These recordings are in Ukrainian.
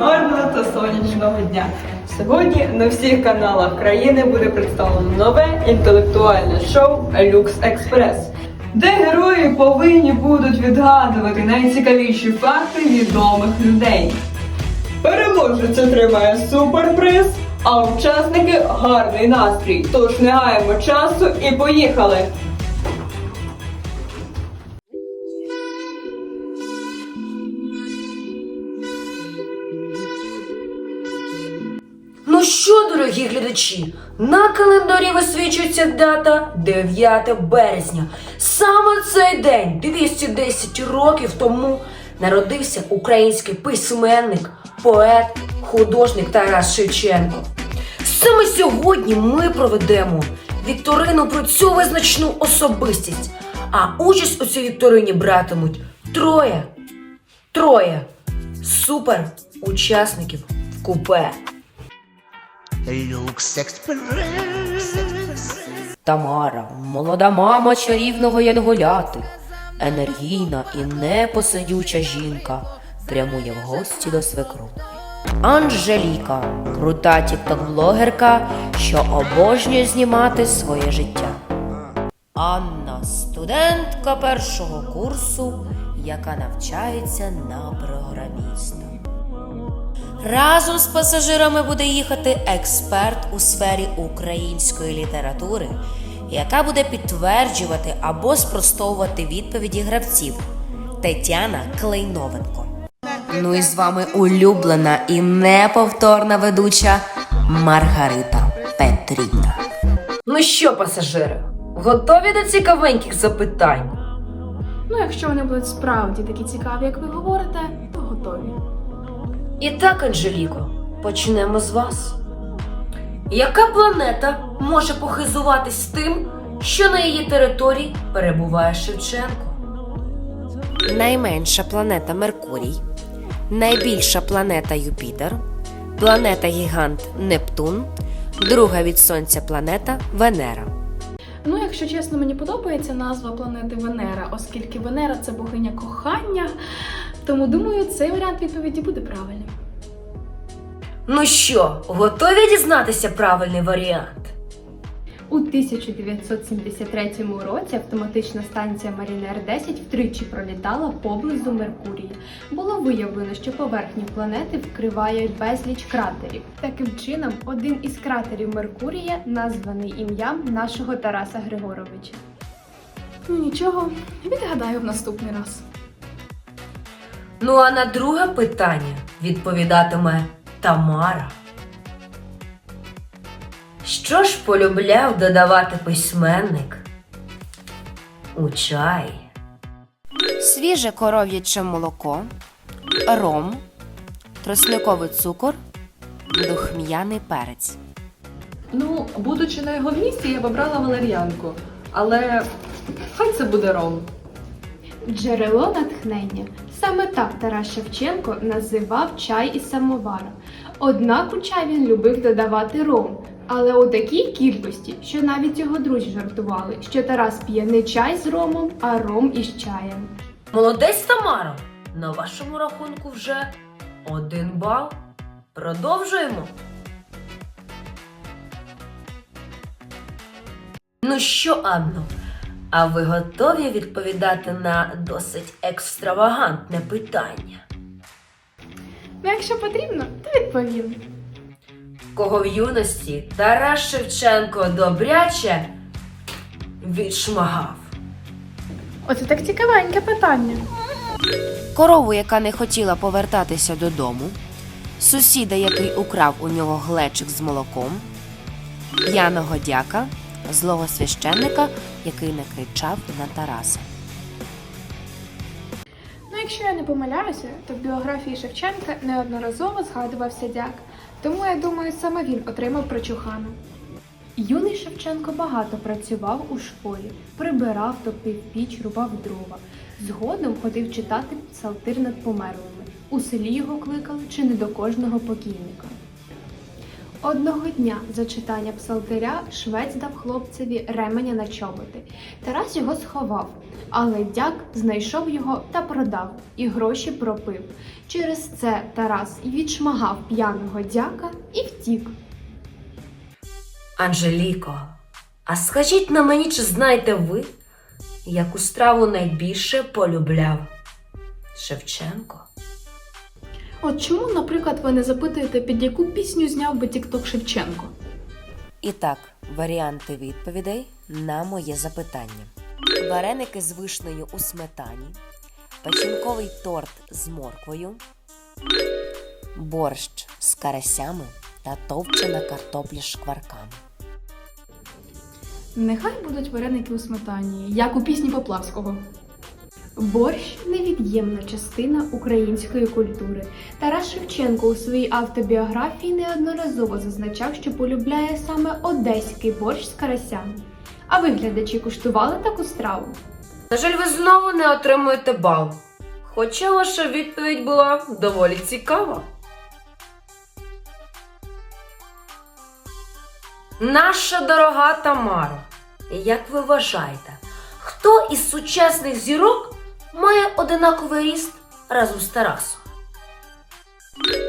гарного та сонячного дня. Сьогодні на всіх каналах країни буде представлено нове інтелектуальне шоу Люкс Експрес, де герої повинні будуть відгадувати найцікавіші факти відомих людей. Переможець отримає суперприз, а учасники гарний настрій. Тож не гаємо часу і поїхали! Що, дорогі глядачі, на календарі висвічується дата 9 березня. Саме цей день, 210 років тому, народився український письменник, поет, художник Тарас Шевченко. Саме сьогодні ми проведемо вікторину про цю визначну особистість. А участь у цій вікторині братимуть троє, троє супер учасників в купе. Люкс Експрес. Тамара, молода мама чарівного янголяти, енергійна і непосидюча жінка, прямує в гості до свекрухи. Анжеліка, крута тікток-блогерка, що обожнює знімати своє життя. Анна, студентка першого курсу, яка навчається на програміста. Разом з пасажирами буде їхати експерт у сфері української літератури, яка буде підтверджувати або спростовувати відповіді гравців Тетяна Клейновенко. Ну і з вами улюблена і неповторна ведуча Маргарита Петрівна. Ну що, пасажири, готові до цікавеньких запитань? Ну, якщо вони будуть справді такі цікаві, як ви говорите. І так, Анжеліко, почнемо з вас. Яка планета може похизуватись тим, що на її території перебуває Шевченко? Найменша планета Меркурій, найбільша планета Юпітер, планета Гігант Нептун, друга від Сонця планета Венера. Ну, якщо чесно, мені подобається назва планети Венера, оскільки Венера це богиня кохання. Тому думаю, цей варіант відповіді буде правильним. Ну що, готові дізнатися правильний варіант? У 1973 році автоматична станція Марінер 10 втричі пролітала поблизу Меркурія. Було виявлено, що поверхню планети вкриває безліч кратерів. Таким чином, один із кратерів Меркурія названий ім'ям нашого Тараса Григоровича. Ну нічого, відгадаю в наступний раз. Ну а на друге питання відповідатиме Тамара. Що ж полюбляв додавати письменник у чай? Свіже коров'яче молоко, ром, тросниковий цукор, духм'яний перець. Ну, будучи на його місці, я б обрала валер'янку. Але хай це буде ром. Джерело натхнення. Саме так Тарас Шевченко називав чай із самовара. Однак у чай він любив додавати ром, але у такій кількості, що навіть його друзі жартували, що Тарас п'є не чай з ромом, а ром із чаєм. Молодець Тамаро! На вашому рахунку вже один бал. Продовжуємо. Ну що, Анно, а ви готові відповідати на досить екстравагантне питання? Ну, якщо потрібно, то відповім. Кого в юності Тарас Шевченко добряче відшмагав? Оце так цікавеньке питання. корову, яка не хотіла повертатися додому, сусіда, який украв у нього глечик з молоком, п'яного дяка, злого священника, який накричав на Тараса. Ну, якщо я не помиляюся, то в біографії Шевченка неодноразово згадувався дяк. Тому я думаю, саме він отримав прочухана. Юний Шевченко багато працював у школі, прибирав, топив піч, рубав дрова. Згодом ходив читати псалтир над померлими. У селі його кликали чи не до кожного покійника. Одного дня за читання псалтиря швець дав хлопцеві ременя на чоботи. Тарас його сховав, але дяк знайшов його та продав, і гроші пропив. Через це Тарас і відшмагав п'яного дяка і втік. Анжеліко, а скажіть на мені, чи знаєте ви, яку страву найбільше полюбляв Шевченко? От чому, наприклад, ви не запитуєте, під яку пісню зняв би Тікток Шевченко? І так, варіанти відповідей на моє запитання: вареники з вишнею у сметані, печінковий торт з морквою, борщ з карасями та товчена картопля з шкварками. Нехай будуть вареники у сметані, як у пісні Поплавського. Борщ невід'ємна частина української культури. Тарас Шевченко у своїй автобіографії неодноразово зазначав, що полюбляє саме одеський борщ з карасями. А ви, глядачі, куштували таку страву? На жаль, ви знову не отримуєте бал. Хоча ваша відповідь була доволі цікава. Наша дорога Тамара, як ви вважаєте, хто із сучасних зірок має одинаковий ріст разом з Тарасом?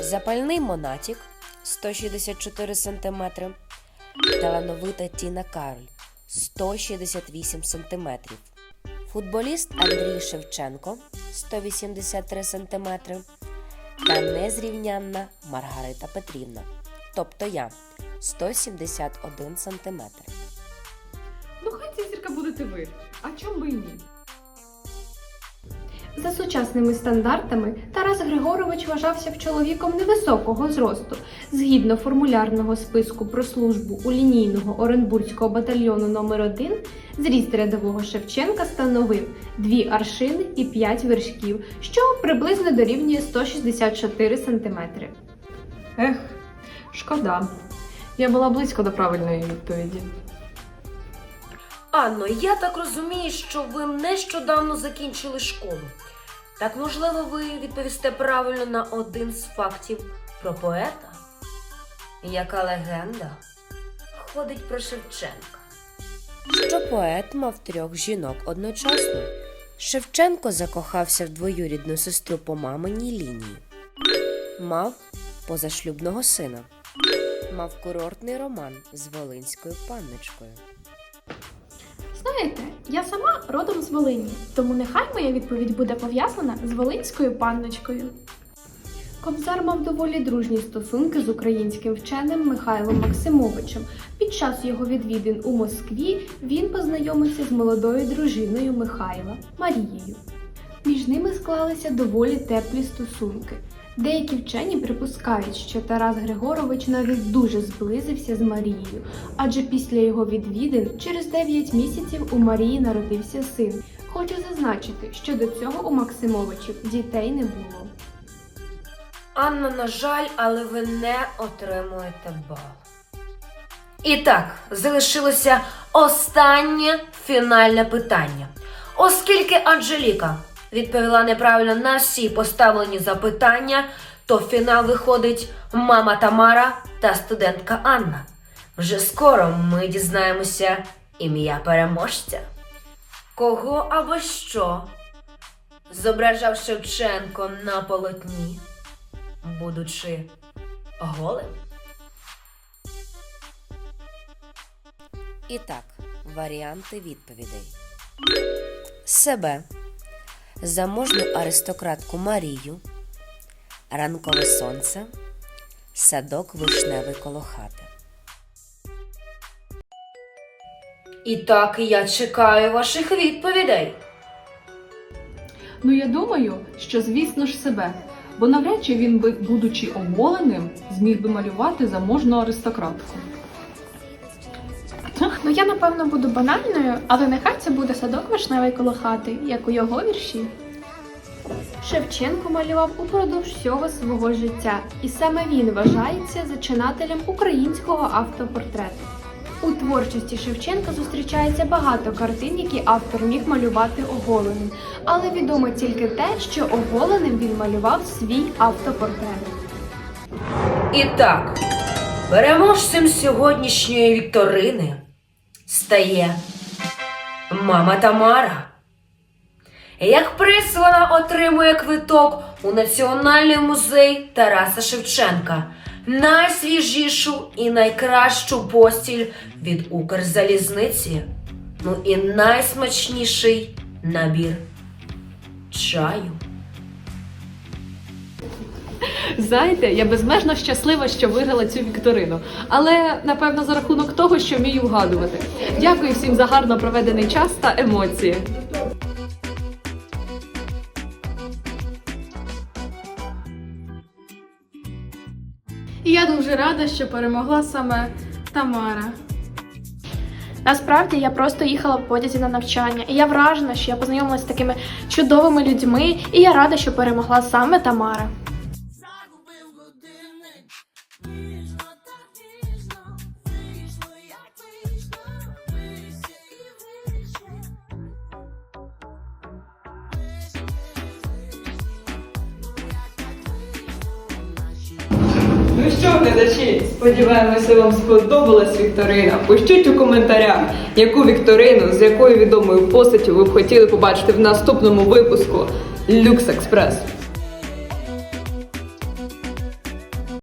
Запальний Монатік 164 см, талановита Тіна Кароль 168 см, футболіст Андрій Шевченко 183 см та незрівнянна Маргарита Петрівна, тобто я 171 см. Ну, хай ця зірка будете ви. А чом би і ні? За сучасними стандартами Тарас Григорович вважався чоловіком невисокого зросту. Згідно формулярного списку про службу у лінійного Оренбурзького батальйону номер 1 зріст рядового Шевченка становив 2 аршини і 5 вершків, що приблизно дорівнює 164 см. Ех, шкода. Я була близько до правильної відповіді. Анно, я так розумію, що ви нещодавно закінчили школу. Так, можливо, ви відповісте правильно на один з фактів про поета? Яка легенда ходить про Шевченка? що поет мав трьох жінок одночасно. Шевченко закохався в двоюрідну сестру по маминій лінії, мав позашлюбного сина, мав курортний роман з Волинською панночкою. Знаєте, я сама родом з Волині, тому нехай моя відповідь буде пов'язана з Волинською панночкою. Кобзар мав доволі дружні стосунки з українським вченим Михайлом Максимовичем. Під час його відвідин у Москві він познайомився з молодою дружиною Михайла Марією. Між ними склалися доволі теплі стосунки. Деякі вчені припускають, що Тарас Григорович навіть дуже зблизився з Марією, адже після його відвідин через 9 місяців у Марії народився син. Хочу зазначити, що до цього у Максимовичів дітей не було. Анна, на жаль, але ви не отримуєте бал. І так, залишилося останнє фінальне питання. Оскільки Анжеліка відповіла неправильно на всі поставлені запитання, то в фінал виходить мама Тамара та студентка Анна. Вже скоро ми дізнаємося ім'я переможця. Кого або що зображав Шевченко на полотні? будучи голим? І так, варіанти відповідей: себе, заможну аристократку Марію, ранкове сонце, садок вишневий коло хати. І так я чекаю ваших відповідей. Ну, я думаю, що звісно ж себе. Бо навряд чи він би, будучи оголеним, зміг би малювати заможну аристократку. Ну я напевно буду банальною, але нехай це буде садок вишневий коло хати, як у його вірші. Шевченко малював упродовж всього свого життя, і саме він вважається зачинателем українського автопортрету. У творчості Шевченка зустрічається багато картин, які автор міг малювати оголеним, але відомо тільки те, що оголеним він малював свій автопортрет. І так, Переможцем сьогоднішньої вікторини стає мама Тамара. Як приз вона отримує квиток у Національний музей Тараса Шевченка, найсвіжішу і найкращу постіль від Укрзалізниці, ну і найсмачніший набір чаю. Знаєте, я безмежно щаслива, що виграла цю вікторину. Але напевно за рахунок того, що вмію вгадувати. Дякую всім за гарно проведений час та емоції. І я дуже рада, що перемогла саме Тамара. Насправді я просто їхала в потязі на навчання, і я вражена, що я познайомилася з такими чудовими людьми, і я рада, що перемогла саме Тамара. Ну що, глядачі, сподіваємося, вам сподобалась вікторина. Пишіть у коментарях, яку вікторину з якою відомою постаттю ви б хотіли побачити в наступному випуску Люкс Експрес.